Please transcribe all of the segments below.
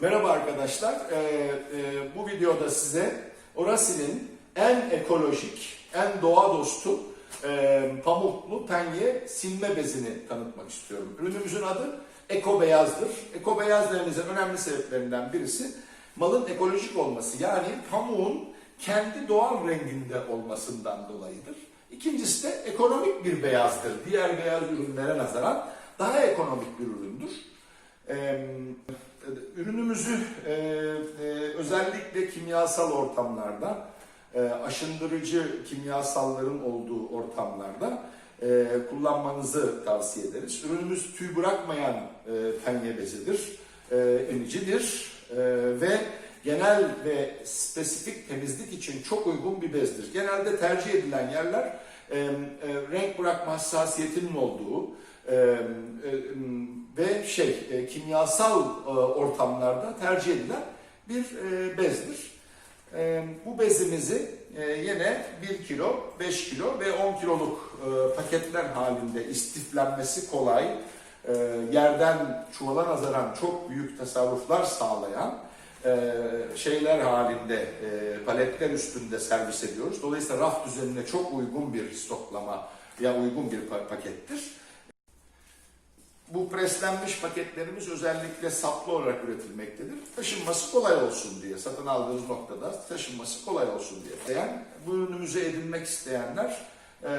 Merhaba arkadaşlar. Ee, e, bu videoda size Orasil'in en ekolojik, en doğa dostu e, pamuklu penye silme bezini tanıtmak istiyorum. Ürünümüzün adı Eko Beyaz'dır. Eko Beyaz dememizin önemli sebeplerinden birisi malın ekolojik olması. Yani pamuğun kendi doğal renginde olmasından dolayıdır. İkincisi de ekonomik bir beyazdır. Diğer beyaz ürünlere nazaran daha ekonomik bir üründür. Ee, ürünümüzü e, e, özellikle kimyasal ortamlarda, e, aşındırıcı kimyasalların olduğu ortamlarda e, kullanmanızı tavsiye ederiz. Ürünümüz tüy bırakmayan e, penye bezidir, emicidir ve genel ve spesifik temizlik için çok uygun bir bezdir. Genelde tercih edilen yerler renk bırakma hassasiyetinin olduğu, ve şey kimyasal ortamlarda tercih edilen bir e, bezdir. E, bu bezimizi e, yine 1 kilo, 5 kilo ve 10 kiloluk paketler halinde istiflenmesi kolay, yerden çuvala nazaran çok büyük tasarruflar sağlayan şeyler halinde paletler üstünde servis ediyoruz. Dolayısıyla raf düzenine çok uygun bir stoklama ya uygun bir pa- pakettir. Preslenmiş paketlerimiz özellikle saplı olarak üretilmektedir. Taşınması kolay olsun diye, satın aldığınız noktada taşınması kolay olsun diye. Yani bu ürünümüzü edinmek isteyenler e,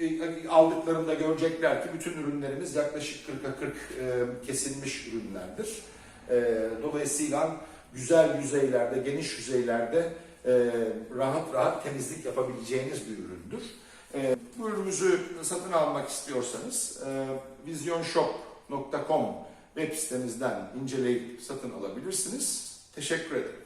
e, e, aldıklarında görecekler ki bütün ürünlerimiz yaklaşık 40'a 40 e, kesilmiş ürünlerdir. E, dolayısıyla güzel yüzeylerde, geniş yüzeylerde e, rahat rahat temizlik yapabileceğiniz bir üründür. E, bu ürünümüzü satın almak istiyorsanız e, vizyonshop.com web sitemizden inceleyip satın alabilirsiniz. Teşekkür ederim.